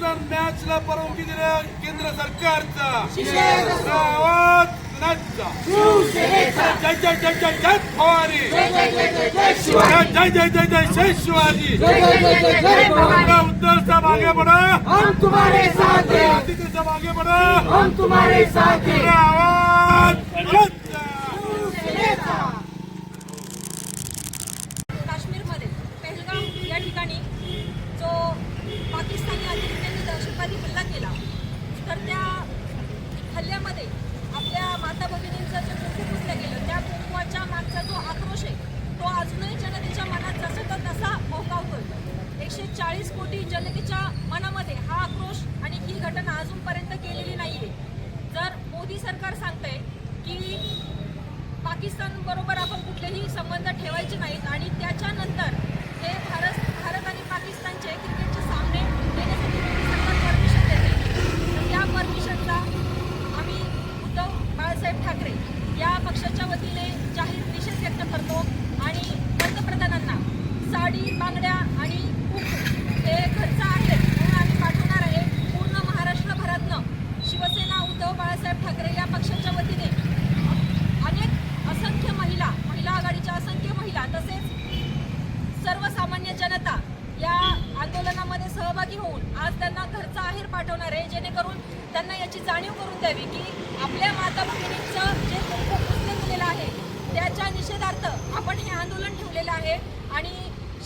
पाकिस्तान मॅचला परवानगी दिल्या केंद्र सरकारचा? जय जय जय जय जय फवारी जय जय जय जय जय शिवाजी उद्धव साहेब आगे बढ़ा हम तुम्हारे साथ हैं आदित्य साहेब आगे बढ़ा हम तुम्हारे साथ हैं आवाज कुणाचा? काश्मीरमध्ये पेहलगाम या ठिकाणी जो पाकिस्तानी अधिकाऱ्यांनी दहशतवादी हल्ला केला तर त्या हल्ल्यामध्ये आपल्या माता भगिनींचं जे कुंकू पुसलं गेलं त्या कुंकवाच्या मागचा जो आक्रोश आहे तो अजूनही जनतेच्या मनात जसा तर तसा भोकावतोय एकशे कोटी जनतेच्या मनामध्ये हा आक्रोश आणि ही घटना अजूनपर्यंत केलेली नाहीये. जर मोदी सरकार सांगतंय की पाकिस्तान बरोबर आपण कुठलेही संबंध ठेवायचे नाहीत आणि त्याच्यानंतर हे भारत भारत आणि पाकिस्तानचे क्रिकेटचे सामने घेण्यासाठी मोदी सरकार परमिशन देते तर त्या परमिशनचा आम्ही उद्धव बाळासाहेब ठाकरे या पक्षाच्या वतीने जाहीर निषेध व्यक्त करतो आणि पंतप्रधानांना साडी बांगड्या आणि कुंकू हे खर्च आहे म्हणून आम्ही पाठवणार आहे पूर्ण महाराष्ट्रभरातनं शिवसेना उद्धव बाळासाहेब ठाकरे या पक्षाच्या वतीने अनेक असंख्य महिला महिला आघाडीच्या असंख्य महिला तसेच सर्वसामान्य जनता या आंदोलनामध्ये सहभागी होऊन आज त्यांना घरचा आहेर पाठवणार आहे जेणेकरून त्यांना याची जाणीव करून द्यावी की आपल्या माता भगिनींचं जे कृत्य केलेलं आहे त्याच्या निषेधार्थ आपण हे आंदोलन ठेवलेलं आहे. आणि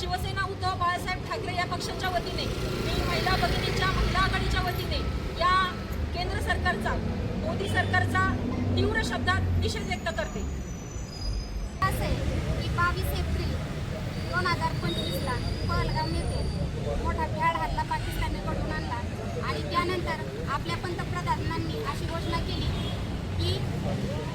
शिवसेना उद्धव बाळासाहेब ठाकरे या पक्षाच्या वतीने मी महिला भगिनीच्या महिला आघाडीच्या वतीने या केंद्र सरकारचा मोदी सरकारचा तीव्र शब्दात निषेध व्यक्त करते. बावीस एप्रिल दोन हजार पंचवीसला पहलगाम येथे मोठा भ्याड हल्ला पाकिस्तानकडून आणला आणि त्यानंतर आपल्या पंतप्रधानांनी अशी घोषणा केली की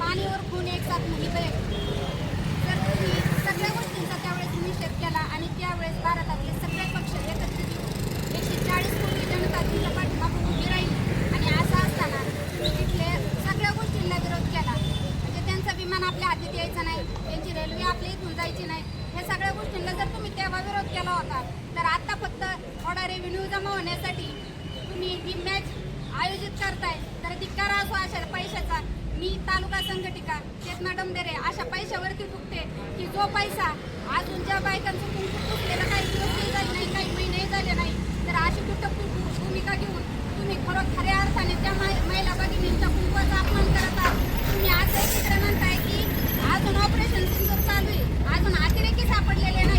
पाणीवर खून एक साथ नाही तर तुम्ही सगळ्या गोष्टींचा त्यावेळेस निषेध केला आणि त्यावेळेस भारतातले सगळे पक्ष एकत्रित येऊन एकशे चाळीस कोटी जनता तिच्या पाठीमागून उभी राहील. आणि असं असताना तुम्ही तिथले सगळ्या गोष्टींना विरोध केला. म्हणजे त्यांचं विमान आपल्या हातात यायचं नाही त्यांची रेल्वे आपल्या इथून जायची नाही. हे सगळ्या गोष्टींना जर तुम्ही तेव्हा विरोध केला होता तर आता फक्त थोडा रेव्हेन्यू जमा होण्यासाठी तुम्ही ही मॅच आयोजित करताय. तर धिक्कार असो अशा पैशाचा. मी तालुका संघटिका चेतना डमदेरे अशा पैशावरती फुकते की जो पैसा अजून ज्या बायकांचं कुंकू फुटलेलं काही दिवसही झाले नाही काही महिनेही झाले नाही तर अशी कुठं भूमिका घेऊन तुम्ही खरं खऱ्या अर्थाने त्या महिला भगिनींच्या कुंकवाचा अपमान करत आहात? तुम्ही असं चित्र म्हणताय की अजून ऑपरेशन सिंदूर चालू आहे अजून अतिरेकी सापडलेले नाही.